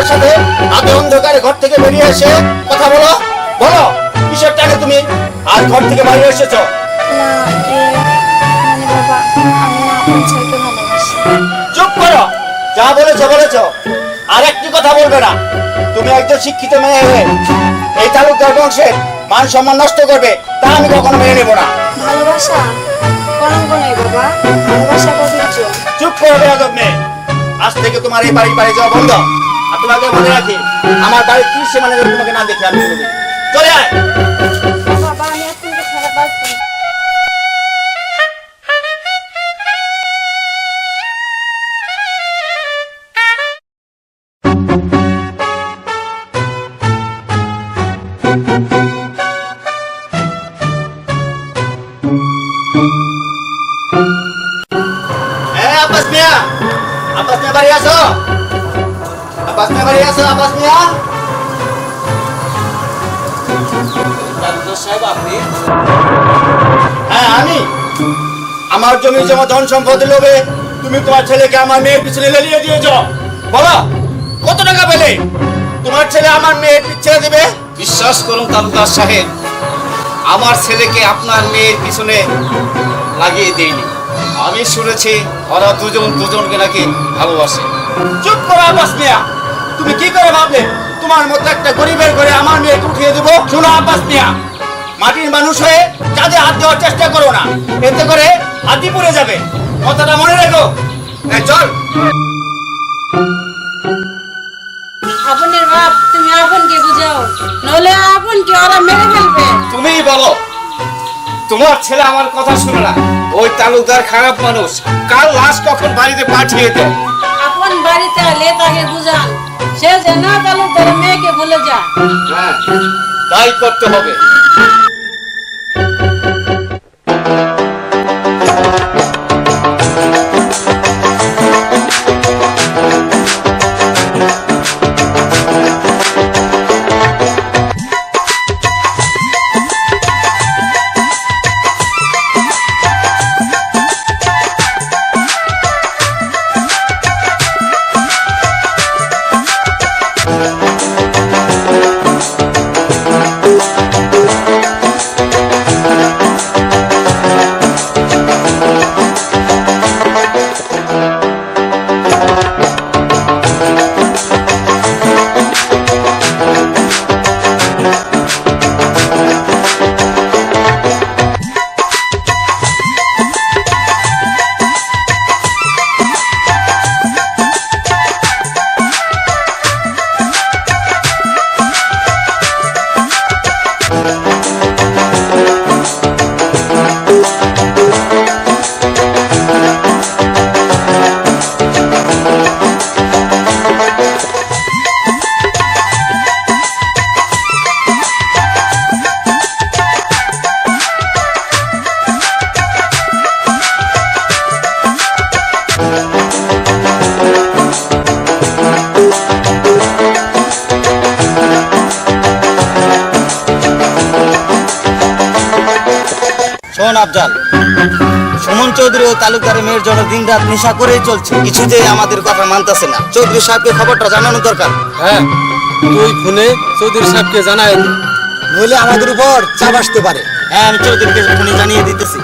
Private সাথে রাতে অন্ধকারে ঘর থেকে বেরিয়ে এসে কথা বলো। বলো কিসের টানে তুমি? আর ঘর থেকে বাইরে এসেছ? মানে চুপ করো যা বলেছ বলেছ। আর একটি কথা বলবে না। তুমি একজন শিক্ষিত মেয়ে হয়ে এই তালুকদার বংশের মান সম্মান নষ্ট করবে তা আমি কখনো মেনে নেব না। ভালোবাসা? কলঙ্ক নেই বাবা ভালোবাসা চুপ করে বেয়াদব মেয়ে। আজ থেকে তোমার এই বাড়ি বাড়ি যাওয়া বন্ধ। আর তোমাকে মনে রাখি, আমার বাড়ির ত্রিশ সীমানা তোমাকে না দেখে আমি চলে আয় বাবা, আমি বাঁচবো মিয়া সাহেব আপনি হ্যাঁ আমি। আমার জমি জমা ধন সম্পদ লোভে তুমি তোমার ছেলেকে আমার মেয়ের পিছনে লেলিয়ে দিয়েছ। বলো কত টাকা পেলে? তোমার ছেলে আমার মেয়ের পিছনে দেবে? বিশ্বাস করুন তালুকদার সাহেব আমার ছেলেকে আপনার মেয়ের পিছনে লাগিয়ে দেয়নি আমি শুনেছি ওরা দুজন দুজনকে নাকি ভালোবাসে। চুপ করো আব্বাস মিয়া। তুমি কি করে ভাবলে? তোমার মতো একটা গরিবের ঘরে আমার মেয়েকে উঠিয়ে দেবো? শোনো আব্বাস মিয়া মাটির মানুষ হয়ে কাজে হাত দেওয়ার চেষ্টা করো না। এতে করে হাতি পড়ে যাবে। কথাটা মনে রেখো। চল। আপনের বাপ তুমি আপনকে বুঝাও নলে আপনকে ওরা মেরে ফেলবে। তুমিই বলো তোমার ছেলে আমার কথা শুনে না। ওই তালুকদার খারাপ মানুষ কাল লাশ কখন বাড়িতে পাঠিয়ে দেয়? আপন বাড়িতে এলে তাকে বুঝান। সে যেন তালুকদার মেয়েকে ভুলে যা হ্যাঁ তাই করতে হবে। তালুকদারের মেয়ের জন্য দিন রাত নেশা করেই চলছে। কিছুতেই আমাদের কথা মানতেছে না। চৌধুরী সাহেবকে খবরটা জানানো দরকার। হ্যাঁ তুই ফোনে চৌধুরী সাহেবকে জানাই নইলে আমাদের উপর চাপ আসতে পারে। হ্যাঁ আমি চৌধুরীকে ফোনে জানিয়ে দিতেছি।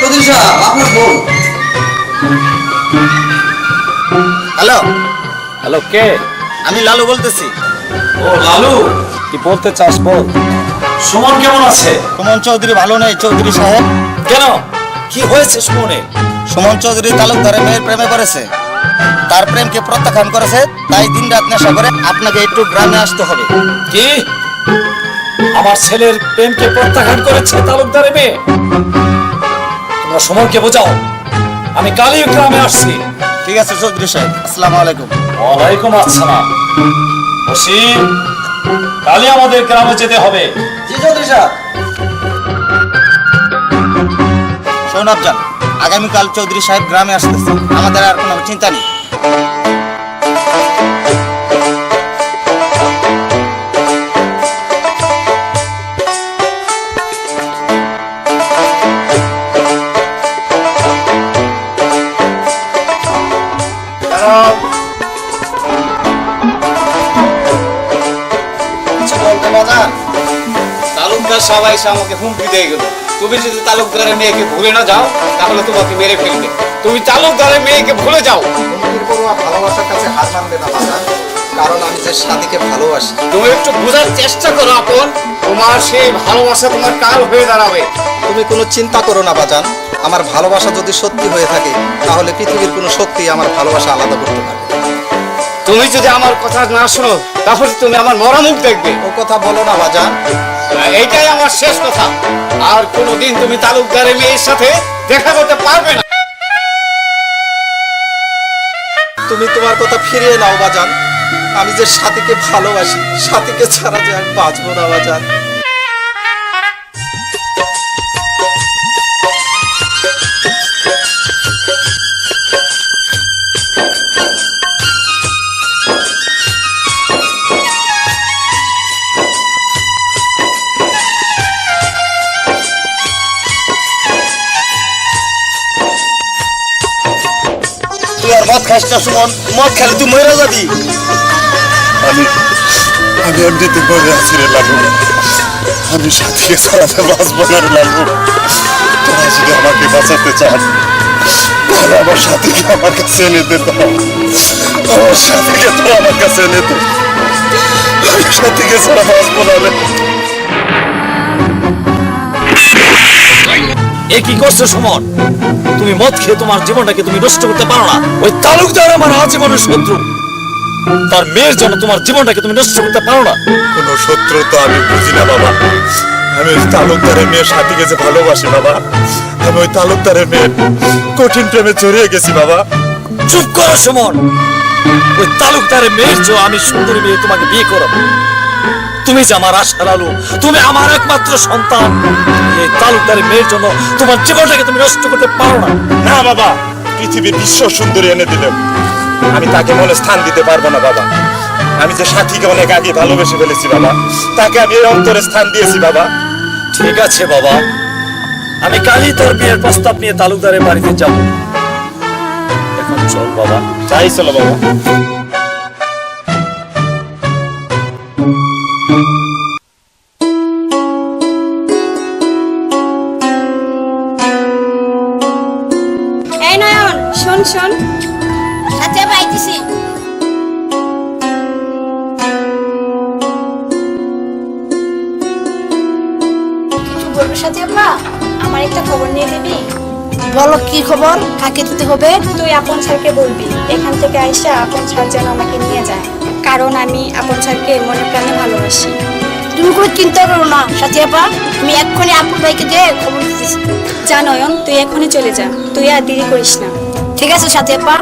চৌধুরী সাহেব আপনার ফোন। হ্যালো? হ্যালো কে? আমি লালু বলতেছি। ও লালু? কি বলতে চাস বল। সুমন কেমন আছে? সুমন চৌধুরী ভালো নেই চৌধুরী সাহেব। কেন? কি হয়েছে সুমনে? সুমন চৌধুরী তালুকদারের মেয়ের প্রেমে পড়েছে। তার প্রেমকে প্রত্যাখ্যান করেছে তাই দিন রাত নেশা করে আপনাকে একটু গ্রামে আসতে হবে। কি? আমার ছেলের প্রেমকে প্রত্যাখ্যান করেছে তালুকদারের মেয়ে? তোমরা সুমনকে বোঝাও। আমি কালী গ্রামে আসছি। ঠিক আছে চৌধুরী সাহেব আসসালামু আলাইকুম। ওয়ালাইকুম আসসালাম। বসিম কালই আমাদের গ্রামে যেতে হবে। জি আগামীকাল চৌধুরী সাহেব গ্রামে আসতেছে। আমাদের আর কোনো চিন্তা নেই। সবাই এসে আমাকে হুমকি দিয়ে গেল। তুমি যদি তালুকদারের মেয়েকে ভুলে না যাও তাহলে তোমাকে মেরে ফেলবে। তুমি তালুকদারের মেয়েকে ভুলে যাও। ভালোবাসার কাছে হার মানবে না কারণ আমি যে স্বামীকে ভালোবাসি। তুমি একটু বোঝার চেষ্টা করো আপন। তোমার সেই ভালোবাসা তোমার কাল হয়ে দাঁড়াবে। তুমি কোনো চিন্তা করো না বাজান। আমার ভালোবাসা যদি সত্যি হয়ে থাকে তাহলে পৃথিবীর কোনো শক্তি আমার ভালোবাসা আলাদা করতে পারবে। না। তুমি যদি আমার কথা না শোনো তাহলে তুমি আমার মরামুখ দেখবে। ও কথা বলো না বাজান। এইটাই আমার শেষ কথা। আর কোনোদিন তুমি তালুকদারের মেয়ের সাথে দেখা করতে পারবে না। তুমি তোমার কথা ফিরিয়ে নাও, বাজান। আমি যে সাথীকে ভালোবাসি, সাথীকে ছাড়া যে আমি বাঁচবো না, বাজান। মদ খাস না সুমন, মদ খেলে তুই মরে যাবি। আমি আমি এমনিতে মরে আছি রে লালু। আমি সাথীকে ছাড়াতে বাঁচবো না রে লালু। তোরা যদি আমাকে বাঁচাতে চান, তাহলে আমার সাথীকে আমার কাছে এনে দে আমার সাথীকে তো আমার কাছে এনে দে। আমি সাথীকে ছাড়া বাঁচবো না এ কি করছ সুমন? তুমি মদ খেয়ে তোমার জীবনটাকে তুমি নষ্ট করতে পারো না। ওই তালুকদার আমার আজীবনের শত্রু। তার মেয়ের জন্য তোমার জীবনটাকে তুমি নষ্ট করতে পারো না। কোনো শত্রু তো আমি বুঝি না বাবা। আমি ওই তালুকদারের মেয়ের সাথীকে যে ভালোবাসি বাবা। আমি ওই তালুকদারের মেয়ের কঠিন প্রেমে জড়িয়ে গেছি বাবা। চুপ করো সুমন। ওই তালুকদারের মেয়ের চেয়েও আমি সুন্দরী মেয়ে তোমাকে বিয়ে করাবো। তুমি যে আমার আশার আলো তুমি আমার একমাত্র সন্তান। এই তালুকদারের মেয়ের জন্য তোমার জীবনটাকে তুমি নষ্ট করতে পারো না। না বাবা পৃথিবীর বিশ্ব সুন্দরী এনে দিলেন আমি তাকে মনে স্থান দিতে পারব না বাবা। আমি যে সাথীকে অনেক আগে ভালোবেসে ফেলেছি বাবা তাকে আমি এই অন্তরে স্থান দিয়েছি বাবা। ঠিক আছে বাবা। আমি কালই তোর বিয়ের প্রস্তাব নিয়ে তালুকদারের বাড়িতে যাব। এখন চল বাবা। তাই চলো বাবা। শোন শোন। সাথে পাইতেছি। কিছু বলব সাথে আপা আমার একটা খবর নিয়ে দিবি বলো কি খবর? কাকে দিতে হবে? তুই আপন স্যারকে বলবি। এখান থেকে আইসা আপন স্যার যেন আমাকে নিয়ে যায়। কারণ আমি আপন স্যারকে মনে প্রাণে ভালোবাসি। তুমি কোনো চিন্তা করো না সাথী আপা আমি এক্ষুনি আপুর ভাইকে দিয়ে খবর দিতেছি। যা নয়ন তুই এখনই চলে যা। তুই আর দেরি করিস না। ঠিক আছে সাথী আপা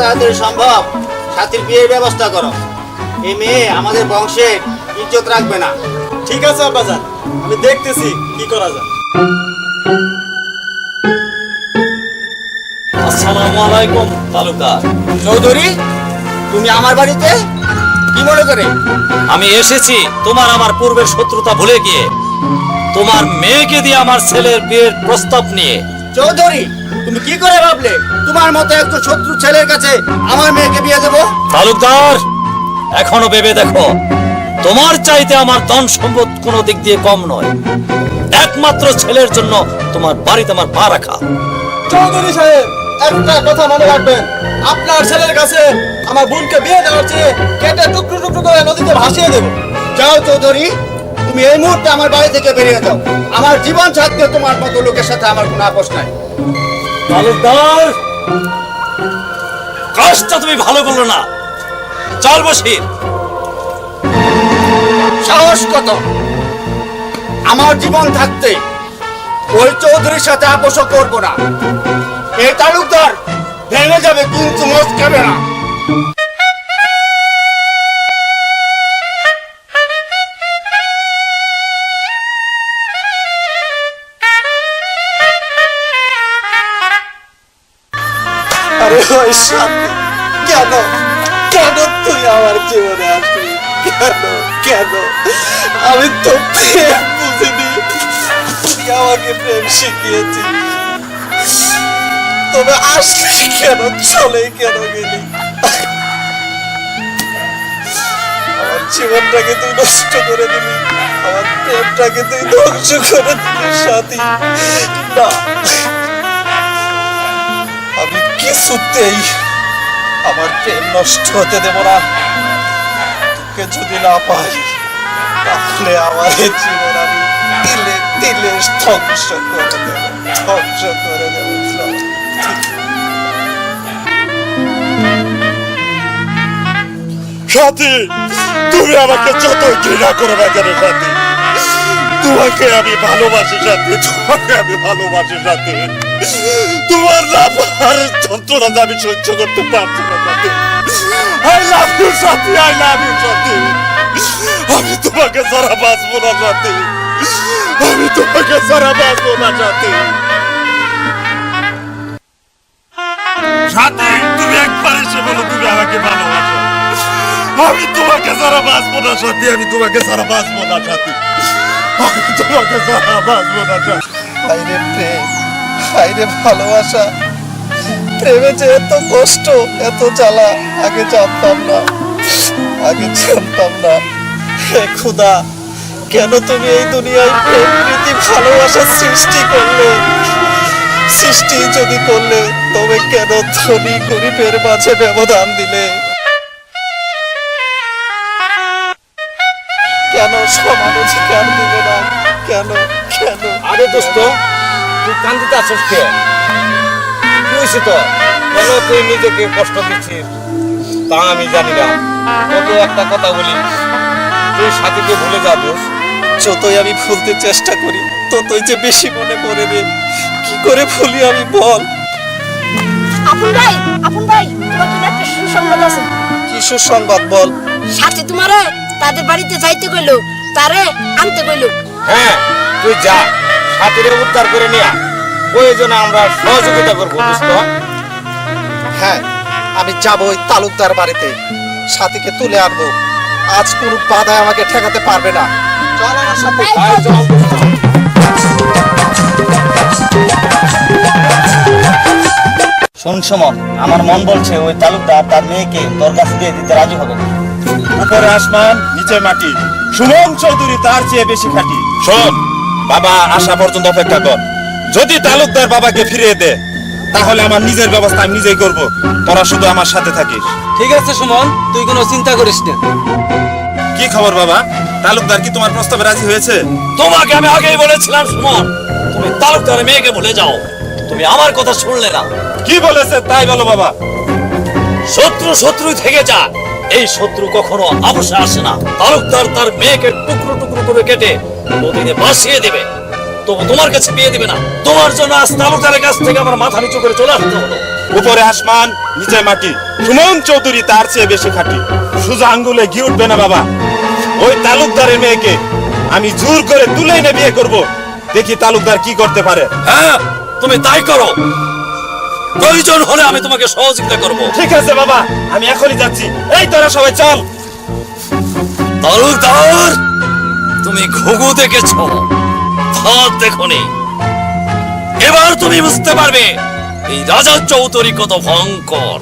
তাড়াতাড়ি সম্ভব। সাথীর বিয়ের ব্যবস্থা করো। এই মেয়ে আমাদের বংশের ইজ্জত রাখবে না। ঠিক আছে আব্বাজান। আমি দেখতেছি কি করা যায়। আসসালামু আলাইকুম তালুকদার। চৌধুরী তুমি আমার বাড়িতে? কি মনে করে? আমি এসেছি তোমার আমার পূর্বের শত্রুতা ভুলে গিয়ে। তোমার মেয়েকে দিয়ে আমার ছেলের বিয়ের প্রস্তাব নিয়ে। চৌধুরী তুমি কি করে ভাবলে? তোমার মতো একজন শত্রু ছেলের কাছে আমার মেয়েকে বিয়ে দেবো? তালুকদার এখনও ভেবে দেখো তোমার চাইতে আমার ধন সম্পদ কোনো দিক দিয়ে কম নয়। একমাত্র ছেলের জন্য তোমার বাড়িতে আমার পা রাখা। চৌধুরী সাহেব একটা কথা মনে রাখবেন। আপনার ছেলের কাছে আমার বোনকে বিয়ে দেওয়ার চেয়ে কেটে টুকরো টুকরো করে নদীতে ভাসিয়ে দেবো। যাও চৌধুরী তুমি এই মুহূর্তে আমার বাড়ি থেকে বেরিয়ে যাও। আমার জীবন ছাড়তে তোমার মতো লোকের সাথে আমার কোনো আপোষ নাই। তালুকদার! কাজটা তুমি ভালো করল না। চল বসির সাহস কত? আমার জীবন থাকতে ওই চৌধুরীর সাথে আপোষ করব না। এই তালুকদার ভেঙে যাবে কিন্তু মোজ খাবে না। ওই সাথী কেন? কেন তুই আমার জীবনে আসলি কেন? কেন? আমি তো প্রেম বুঝিনি। তুই আমাকে প্রেম শিখিয়েছিস। তবে আসলি কেন চলে কেন গেলি? আমার জীবনটাকে তুই নষ্ট করে দিলি। আমার প্রেমটাকে তুই ধ্বংস করে দিলি, সাথী। না। কিছুতেই আমার প্রেম নষ্ট হতে দেব না। তোকে যদি না পাই, তাহলে আমার জীবন আমি দিলে দিলে ধ্বংস করে দেব, ধ্বংস করে দেব সাথী তুমি আমাকে যত ঘৃণা করো না কেন সাথী তোমাকে আমি ভালোবাসি সাথী তোমাকে আমি ভালোবাসি সাথী তোমার লাভার যন্ত্রণা আমি সহ্য করতে পারছি না I love you Sathi I love you Sathi. আমি তোমাকে সারা বাঁচবো না, সাথী। আমি তোমাকে সারা বাঁচবো না, সাথী। সাথী, তুমি একবার এসে বলো, তুমি আমাকে ভালোবাসো। আমি তোমাকে সারা বাঁচবো না, সাথী। আমি তোমাকে সারা বাঁচবো না, সাথী। আমি তোমাকে সারা বাঁচবো না, সাথী। হাইরে ভালোবাসা। প্রেমে যে এত কষ্ট, এত জ্বালা, আগে জানতাম না। আগে জানতাম না। হে খুদা, কেন তুমি এই দুনিয়ায় প্রেম, প্রীতি, ভালোবাসা সৃষ্টি করলে? সৃষ্টি যদি করলে, তবে কেন ধনী গরিবের মাঝে ব্যবধান দিলে? কেন সমালোচকার দিবে না? কেন কেন? আরে দোস্ত তুই কান্দিতে আসিস কে? কি হয়েছে তো কেন তুই নিজেকে কষ্ট দিচ্ছিস? তা আমি জানি না। তোকে একটা কথা বলি। তুই সাথীকে ভুলে যা দোষ। যতই আমি ভুলতে চেষ্টা করি ততই যে বেশি মনে পড়ে রে। কি করে ভুলি আমি বল। আপন ভাই আপন ভাই তোমার জন্য একটা সুসংবাদ আছে? কি সুসংবাদ বল? সাথে তোমারে তাদের বাড়িতে যাইতে কইলো তারে আনতে কইলো। হ্যাঁ তুই যা। সাথীরে উদ্ধার করে নিয়ে প্রয়োজনে আমরা সহযোগিতা করব দোস্ত হ্যাঁ আমি যাব ওই তালুকদার বাড়িতে। সাথীকে তুলে আনব। আজ কোনো বাধা আমাকে ঠেকাতে পারবে না। চল আমার সাথে। শোন সমন আমার মন বলছে ওই তালুকদার তার মেয়েকে তোর কাছে দিয়ে দিতে রাজি হবে না। উপরে আসমান নিচে মাটি। সুমন চৌধুরী তার চেয়ে বেশি খাটি। শোন বাবা আসা পর্যন্ত অপেক্ষা কর। যদি তালুকদার বাবাকে ফিরিয়ে দে তাহলে আমার নিজের ব্যবস্থা আমি নিজেই করব। তোরা শুধু আমার সাথে থাকিস। ঠিক আছে সুমন তুই কোনো চিন্তা করিস না। কি খবর বাবা? তালুকদার কি তোমার প্রস্তাবে রাজি হয়েছে? তোমাকে আমি আগেই বলেছিলাম সুমন তুমি তালুকদার মেয়েকে বলে যাও। তুমি আমার কথা শুনলে না। কি বলেছে তাই বলো বাবা। শত্রু শত্রু থেকে যা এই শত্রু কখনো অবশ্যই আসে না। তালুকদার তার মেয়েকে টুকরো টুকরো করে কেটে নদীতে ভাসিয়ে দেবে। তবু তোমার কাছে বিয়ে দিবে না। তোমার জন্য আজ তালুকদারের কাছ থেকে আমার মাথা নিচু করে চলে আসতে হলো উপরে আসমান নিচে মাটি। সুমন চৌধুরী তার চেয়ে বেশি খাটি। সুজা আঙ্গুলে ঘি উঠবে না বাবা। ওই তালুকদারের মেয়েকে আমি জোর করে তুলে এনে বিয়ে করব। দেখি তালুকদার কি করতে পারে। হ্যাঁ তুমি তাই করো। প্রয়োজন হলে আমি তোমাকে সহযোগিতা করব। ঠিক আছে বাবা আমি এখনই যাচ্ছি। এই তোরা সবাই চল। তালুকদার! তুমি ঘুঘু দেখেছ ফল দেখনি এবার তুমি বুঝতে পারবে, এই রাজা চৌধুরী কত ভয়ঙ্কর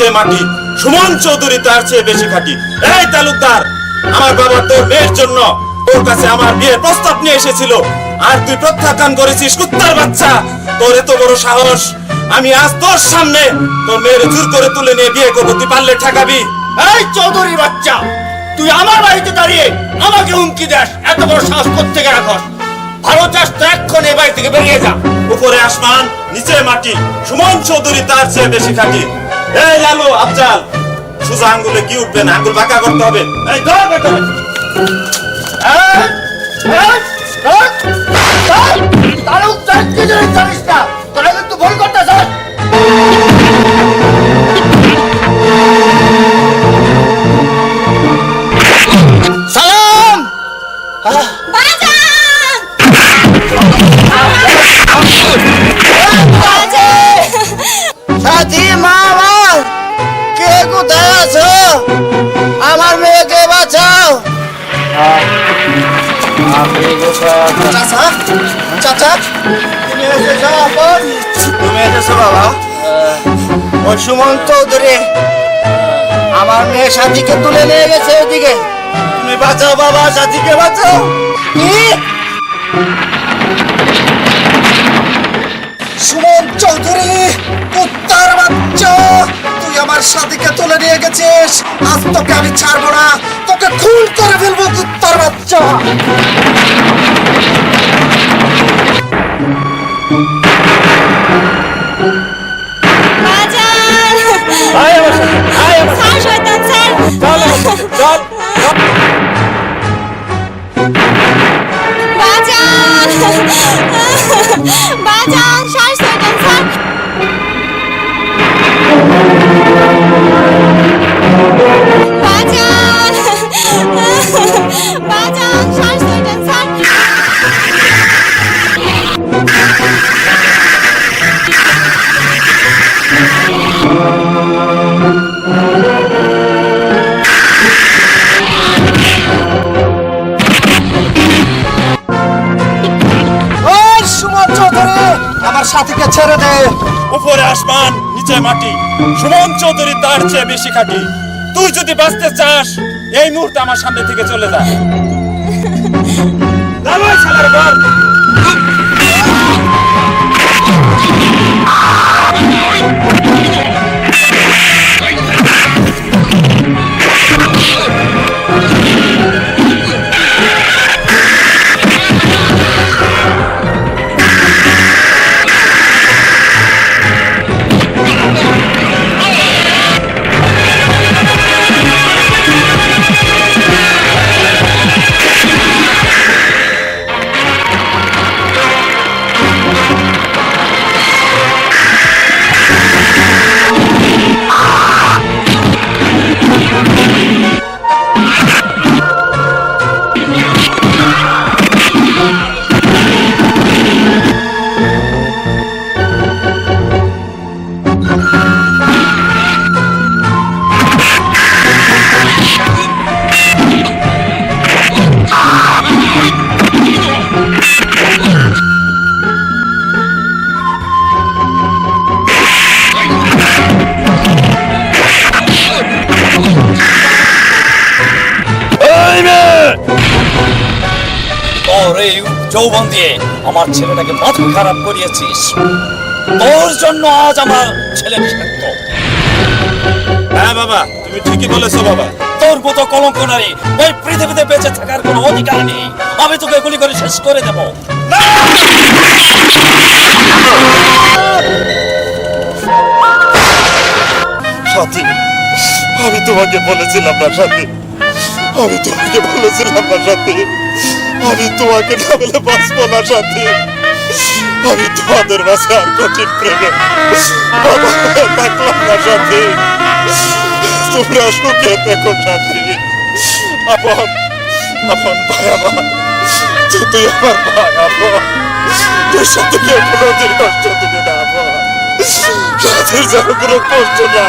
নিচে মাটি সুমন চৌধুরী তার চেয়ে বেশি খাটি। এই তালুকদার আমার বাবা তোর মেয়ের জন্য তোর কাছে আমার বিয়ের প্রস্তাব নিয়ে এসেছিল। আর তুই প্রত্যাখ্যান করেছিস কুত্তার বাচ্চা। তোর এত বড় সাহস আমি আজ তোর সামনে তোর মেয়ের জোর করে তুলে নিয়ে বিয়ে করব। তুই পারলে ঠেকাবি? এই চৌধুরী বাচ্চা তুই আমার বাড়িতে দাঁড়িয়ে আমাকে হুমকি দেস এত বড় সাহস কোথেকে রাখস? ভালো চাস তো এক্ষণ এই বাড়ি থেকে বেরিয়ে যা। উপরে আসমান নিচে মাটি সুমন চৌধুরী তার চেয়ে বেশি খাটি। এই লালু আফজাল। সোজা আঙ্গুলে কি উঠবে না আঙ্গুল বাঁকা করতে হবে। এই ধর বেটা। এই, আমার মেয়ে সাথীকে তুলে নিয়ে গেছে ওদিকে। তুমি বাঁচাও বাবা, সাথীকে বাঁচাও। সুমন চৌধুরী কুত্তার বাচ্চা। আমার সাথীকে তুলে নিয়ে গেছিস? আজ তোকে আমি ছাড়বো না। তোকে খুন করে ফেলব কুত্তার বাচ্চা। বাজান। নিচে মাটি, সুমন চৌধুরী তার চেয়ে বেশি খাটি। তুই যদি বাঁচতে চাস, এই মুহূর্তে আমার সামনে থেকে চলে যা। আমার ছেলেটাকে মাথা খারাপ করিয়েছিস? তোর জন্য আজ আমার ছেলে নিষিদ্ধ। হ্যাঁ বাবা তুমি ঠিকই বলেছ বাবা। তোর মতো কলঙ্ক নারী এই পৃথিবীতে বেঁচে থাকার কোনো অধিকার নেই। আমি তোকে গুলি করে শেষ করে দেবো। সাথী আমি তোমাকে বলেছিলাম না সাথী আমি তোমাকে বলেছিলাম না সাথী আমি তোমাকে বলে বাঁচবো না সাথী। আমি তোমাদের মাঝে আর কঠিন প্রেমে থাকলাম না সাথী। তোমরা সুখে দেখো সাথী। আপন আপন ভাই আমার তুই আমার ভাই আপন, তোর সাথে কষ্ট দিবে না আপন। যেন কোনো কষ্ট না।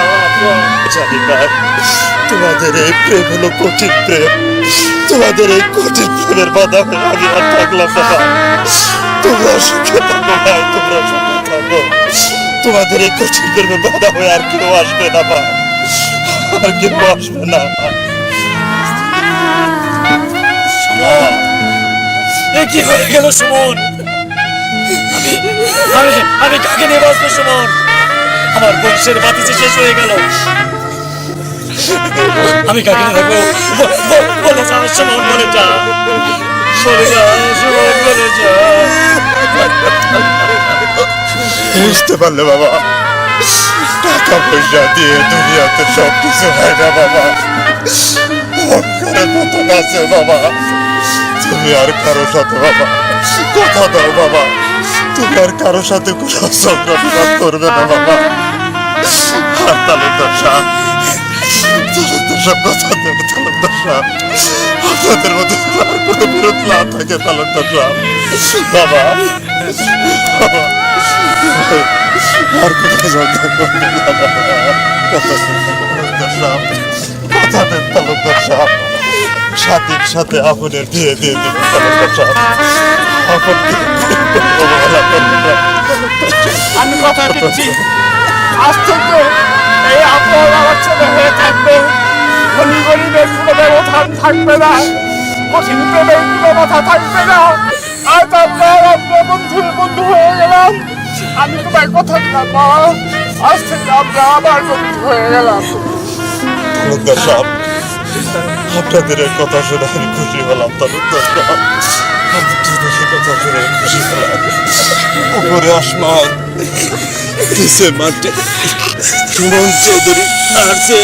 জানি না, তোমাদের এই প্রেম হলো কঠিন প্রেম। তোমাদের এই কঠিন প্রেমের বাধা আমি আর থাকলাম না। তোমরা সুখে থাকো ভাই তোমরা সুখে থাকো। তোমাদের এই কঠিন প্রেমের বাধা হয়ে আর কেউ আসবে না, মা। আর কেউ আসবে না কি হয়ে গেল, সুমন? আমি আমি কাকে নিয়ে বাঁচবো, সুমন? আমার বংশের বাতি যে শেষ হয়ে গেল। আমি কাকে থাকব বলে যা সুমন বলে যা। বলে যা, সুমন বলে যা। বুঝতে পারলে বাবা, টাকা পয়সা দিয়ে দুনিয়াতে সব কিছু হয় না বাবা। আছে বাবা। তুমি আর কারও সাথে বাবা, কথা দাও বাবা। তুমি আর কারও সাথে কোনো সংগ্রাম করবে না বাবা। আর তালুকদার সাহ সাহ তালুকদার মধ্যে আর কোনো বিরোধ না থাকে তালুকদার সাহ বাবা বাবা, আর কোনো ঝগড়া করবে না বাবা তালুকদার সাহ কথা দেন তালুকদার সাহ সাথীর সাথে আপনের বিয়ে দিয়ে দিবেন তালুকদার সাহ আপনকে অবহেলা করবেন না আমি কথা দিচ্ছি। আজ এই আপনার আমার ছেলে হয়ে থাকবে। ধনী গরিবের কোনো ব্যবধান থাকবে না। কঠিন প্রেমের কোনো কথা থাকবে না। আজ আমরা আমরা বন্ধুর বন্ধু হয়ে গেলাম। আমি তোমার কথা দিলাম, মা। আজ থেকে আমরা আবার বন্ধু হয়ে গেলাম। তালুকদার সাহেব, আপনাদের কথা শুনে আমি খুশি হলাম তালুকদার সাহেব। কথা শুনে খুশি হলাম। উপরে আসমান নিচে মাঠে সুমন চৌধুরী আর যে